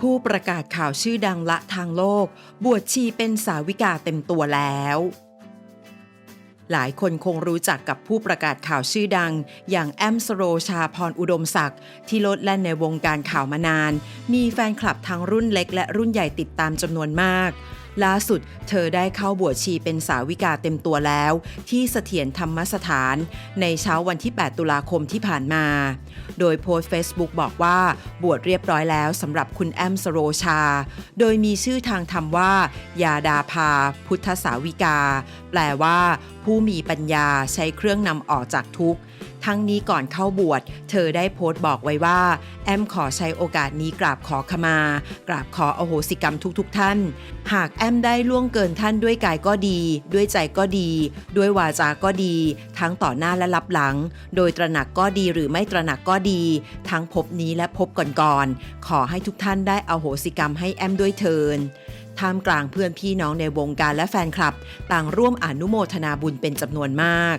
ผู้ประกาศข่าวชื่อดังละทางโลก บวชชีเป็นสาวิกาเต็มตัวแล้ว หลายคนคงรู้จักกับผู้ประกาศข่าวชื่อดัง อย่างแอมสโรชาพรอุดมศักดิ์ที่ลดแล่นในวงการข่าวมานาน มีแฟนคลับทั้งรุ่นเล็กและรุ่นใหญ่ติดตามจำนวนมาก ล่าสุดเธอได้เข้าบวชชีเป็นสาวิกาเต็มตัวแล้ว ที่เสถียรธรรมสถาน ในเช้าวันที่ 8 ตุลาคมที่ผ่านมา โดยโพสต์ Facebook บอกว่าบวชเรียบร้อยแล้วสำหรับคุณแอมสโรชา โดยมีชื่อทางธรรมว่า ยาดาภา พุทธสาวิกา แปลว่า ผู้มีปัญญาใช้เครื่องนำออกจากทุกข์ ทั้งนี้ก่อนเข้าบวชเธอได้โพสต์บอกไว้ว่า แอมขอใช้โอกาสนี้กราบขอขมา กราบขออโหสิกรรมทุกๆทท่าน หากแอมได้ล่วงเกินท่านด้วยกายก็ดี ด้วยใจก็ดี ด้วยวาจาก็ดี ทั้งต่อหน้าและรับหลัง โดยตระหนักก็ดีหรือไม่ตระหนักก็ดี ทั้งภพนี้และภพก่อนๆขอให้ทุกท่านได้อโหสิกรรมให้แอมด้วยเทินท่ามกลางเพื่อนพี่น้องในวงการและแฟนคลับ ต่างร่วมอนุโมทนาบุญเป็นจำนวนมาก